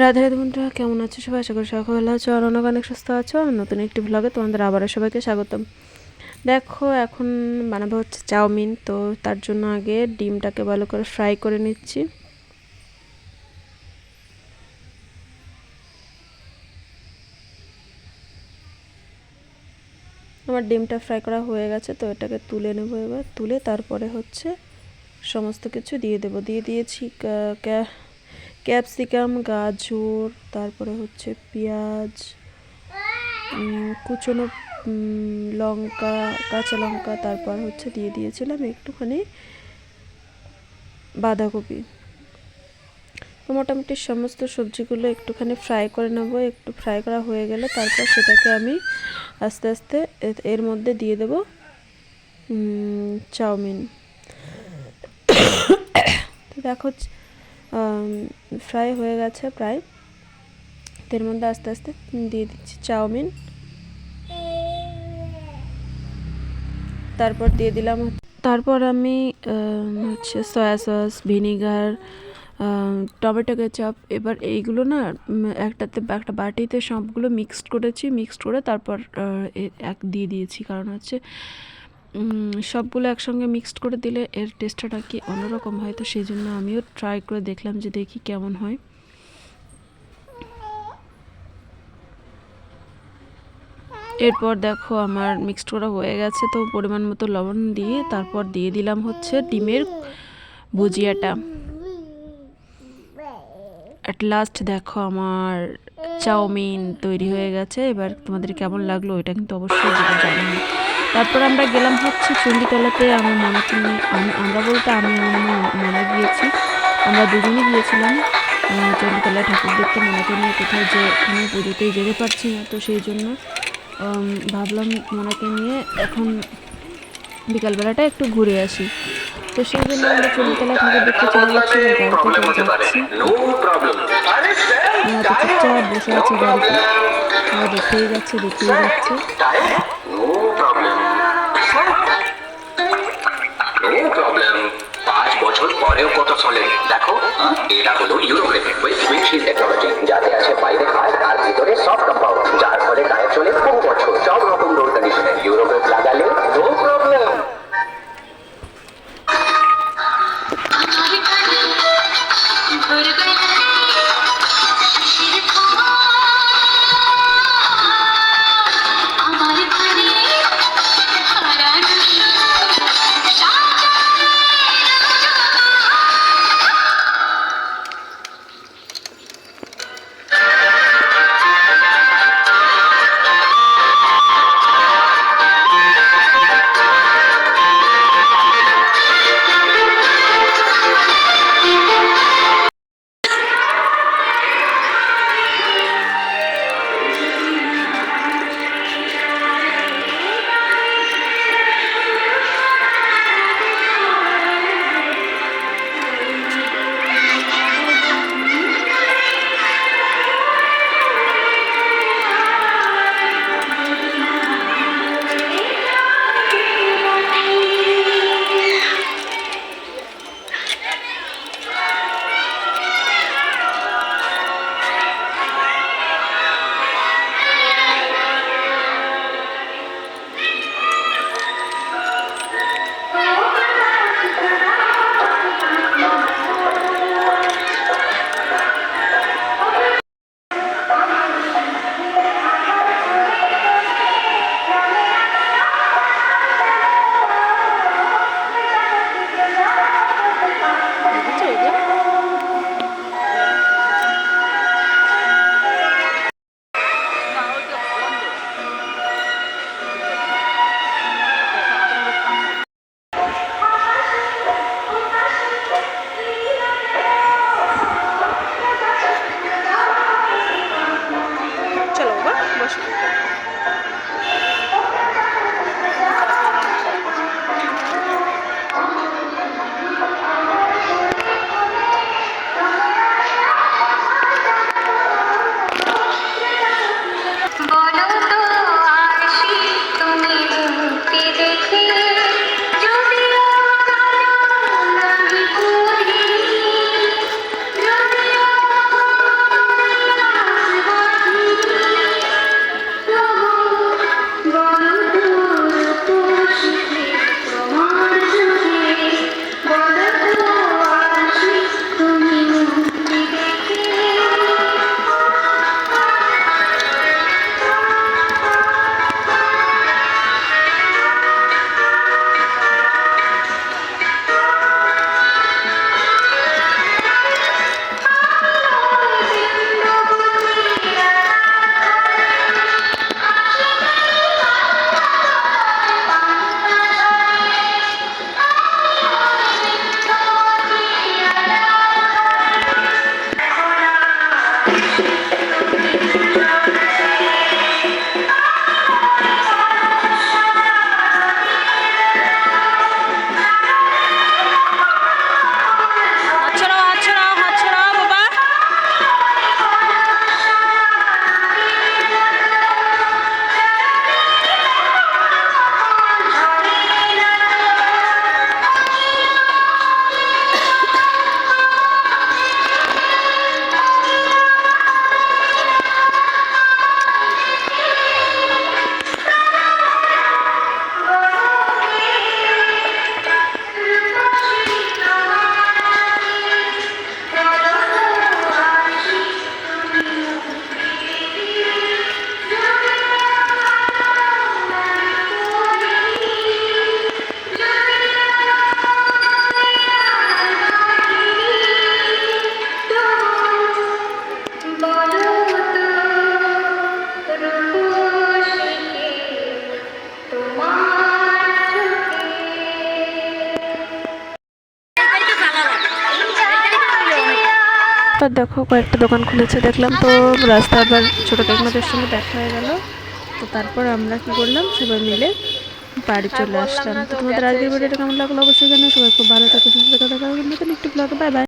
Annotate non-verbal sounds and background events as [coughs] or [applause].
রাধে রাধে বন্ধুরা, কেমন আছো সবাই? আশা করি সবাই ভালো আছো আর অনেক অনেক সুস্থ আছো। আর নতুন একটি ভ্লগে তোমাদের আবারও সবাইকে স্বাগতম। দেখো, এখন বানাবো হচ্ছে চাউমিন। তো তার জন্য আগে ডিমটাকে ভালো করে ফ্রাই করে নিচ্ছি। আমার ডিমটা ফ্রাই করা হয়ে গেছে, তো এটাকে তুলে নেব এবার। তুলে তারপরে হচ্ছে সমস্ত কিছু দিয়ে দেবো। দিয়ে দিয়েছি ক্যাপসিকাম, গাজর, তারপরে হচ্ছে পেঁয়াজ কুচনো লঙ্কা, কাঁচা লঙ্কা, তারপর হচ্ছে দিয়ে দিয়েছিলাম একটুখানি বাঁধাকপি। তো মোটামুটি সমস্ত সবজিগুলো একটুখানি ফ্রাই করে নেব, একটু ফ্রাই করা হয়ে গেলে তারপর সেটাকে আমি আস্তে আস্তে এর মধ্যে দিয়ে দেব চাউমিন। [coughs] তো দেখো ফ্রাই হয়ে গেছে প্রায়। এর মধ্যে আস্তে আস্তে দিয়ে দিচ্ছি চাউমিন। তারপর দিয়ে দিলাম তারপর আমি হচ্ছে soya sauce vinegar tomato ketchup এবার এইগুলো না একটাতে, একটা বাটিতে সবগুলো মিক্সড করেছি। মিক্সড করে তারপর এক দিয়ে দিয়েছি। কারণ হচ্ছে সবগুলো একসঙ্গে মিক্সড করে দিলে এর টেস্টটা কি অন্যরকম হয়? তো সেই জন্য আমিও ট্রাই করে দেখলাম যে দেখি কেমন হয়। এরপর দেখো আমার মিক্সড করা হয়ে গেছে, তো পরিমাণ মতো লবণ দিয়ে তারপর দিয়ে দিলাম হচ্ছে ডিমের ভুজিয়াটা। অ্যাট লাস্ট দেখো আমার চাউমিন তৈরি হয়ে গেছে। এবার তোমাদের কেমন লাগল এটা কিন্তু অবশ্যই জানি তারপর আমরা গেলাম হচ্ছে চণ্ডীতলাতে আমার মনাকে নিয়ে আমি আমরা বলতে আমি মনে গিয়েছি। আমরা দুজনে গিয়েছিলাম চণ্ডীতলায় ঠাকুর দেখতে মনাকে নিয়ে কোথাও যে কোনো পুজোতেই যেতে পারছি না তো সেই জন্য ভাবলাম মনাকে নিয়ে এখন বিকালবেলাটা একটু ঘুরে আসি। তো সেই জন্য আমরা চণ্ডীতলা ঠাকুর দেখতে চলে যাচ্ছি গাড়িতে চলে যাচ্ছি। চুপচাপ বসে আছে গাড়িতে। দেখেই যাচ্ছে দেখেই যাচ্ছে। বছর কত চলে? দেখো, এটা হলো ইউরোপের উইথ উইন্ডশিল্ড টেকনোলজি যাতে আছে বাইরে হার্ড আর ভিতরে সফট বসে দেখো, কয়েকটা দোকান খুলেছে, দেখলাম তো রাস্তা আবার ছোটো কাকিমাদের সঙ্গে দেখা হয়ে গেল। তো তারপর আমরা কি করলাম, সবাই মিলে বাড়ি চলে আসলাম। তো তোমাদের আজকের ভিডিওটা কেমন লাগল অবশ্যই জানো সবাই খুব ভালো থাকো, সুস্থ থাকো, দেখা হবে নতুন একটি ব্লগে বাই বাই